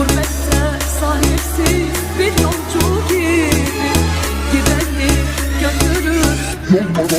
Gurbette sahipsiz bir yolcu gibi. Gidelim götürür Yolda